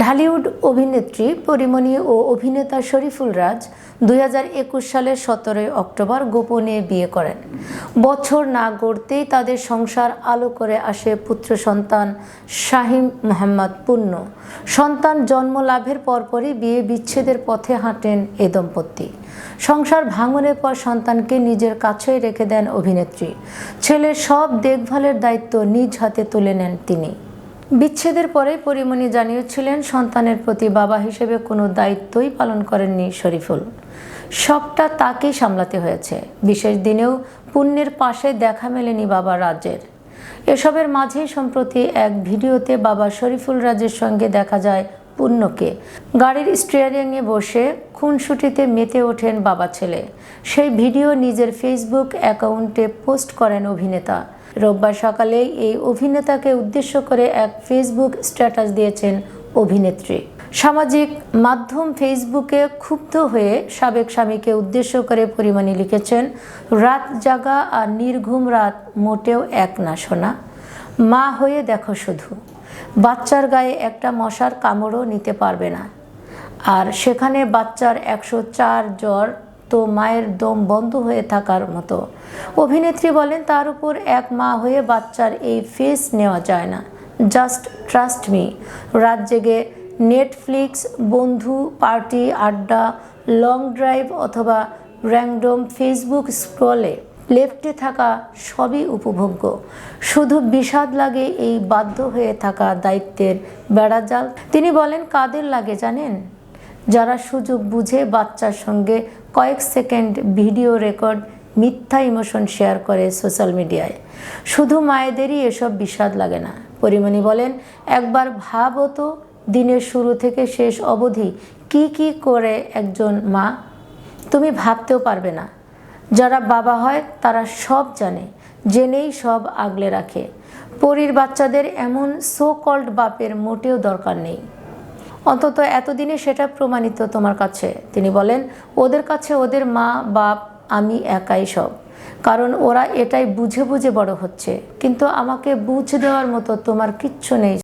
ঢালিউড অভিনেত্রী, পরিমণি ও অভিনেতা শরীফুল রাজ দুই হাজার একুশ সালের সতেরোই অক্টোবর গোপনে বিয়ে করেন। বছর না গড়তেই তাদের সংসার আলো করে আসে পুত্র সন্তান শাহিম মোহাম্মদ পুণ্য। সন্তান জন্ম লাভের পরপরই বিয়ে বিচ্ছেদের পথে হাঁটেন এ দম্পতি। সংসার ভাঙনের পর সন্তানকে নিজের কাছেই রেখে দেন অভিনেত্রী। ছেলের সব দেখভালের দায়িত্ব নিজ হাতে তুলে নেন তিনি। বিচ্ছেদের পরে পরিমণি জানিয়েছিলেন, সন্তানের প্রতি বাবা হিসেবে কোনো দায়িত্বই পালন করেননি শরীফুল। সবটা তাকেই সামলাতে হয়েছে। বিশেষ দিনেও পুণ্যের পাশে দেখা মেলেনি বাবা রাজের এসবের মাঝেই সম্প্রতি এক ভিডিওতে বাবা শরীফুল রাজের সঙ্গে দেখা যায় পুণ্যকে। গাড়ির স্টিয়ারিংয়ে বসে খুনসুটিতে মেতে ওঠেন বাবা ছেলে। সেই ভিডিও নিজের ফেসবুক অ্যাকাউন্টে পোস্ট করেন অভিনেতা। রোববার সকালে এই অভিনেতাকে উদ্দেশ্য করে এক ফেসবুক স্ট্যাটাস দিয়েছেন অভিনেত্রী। সামাজিক মাধ্যম ফেসবুকে ক্ষুব্ধ হয়ে সাবেক স্বামীকে উদ্দেশ্য করে পরিমাণী লিখেছেন, রাত জাগা আর নির্ঘুম রাত মোটেও এক না শোনা মা হয়ে দেখো শুধু। বাচ্চার গায়ে একটা মশার কামড়ও নিতে পারবে না। আর সেখানে বাচ্চার একশো চার জ্বর তো মায়ের দম বন্ধ হয়ে থাকার মতো। অভিনেত্রী বলেন, তার উপর এক মা হয়ে বাচ্চার এই ফেস নেওয়া যায় না। Just trust me. রাত জেগে নেটফ্লিক্স, বন্ধু, পার্টি, আড্ডা, লং ড্রাইভ অথবা র্যান্ডম ফেসবুক স্ক্রলে লেফটে থাকা সবই উপভোগ্য। শুধু বিষাদ লাগে এই বাধ্য হয়ে থাকা দায়িত্বের বেড়াজাল তিনি বলেন, কাদের লাগে জানেন? যারা সুযোগ বুঝে বাচ্চার সঙ্গে কয়েক সেকেন্ড ভিডিও রেকর্ড, মিথ্যা ইমোশন শেয়ার করে সোশ্যাল মিডিয়ায়। শুধু মায়েদেরই এসব বিষাদ লাগে না। পরিমণি বলেন, একবার ভাবো তো দিনের শুরু থেকে শেষ অবধি কি কি করে একজন মা? তুমি ভাবতেও পারবে না। যারা বাবা হয়, তারা সব জানে, জেনেই সব আগলে রাখে। পরীর বাচ্চাদের এমন সো কল্ড বাপের মোটেও দরকার নেই। অন্তত এতদিনে সেটা প্রমাণিত তোমার কাছে। তিনি বলেন, ওদের কাছে ওদের মা, বাপ, আমি একাই সব। কারণ ওরা এটাই বুঝে বুঝে বড় হচ্ছে। কিন্তু আমাকে বুঝ দেওয়ার মতো তোমার কিচ্ছু নেই।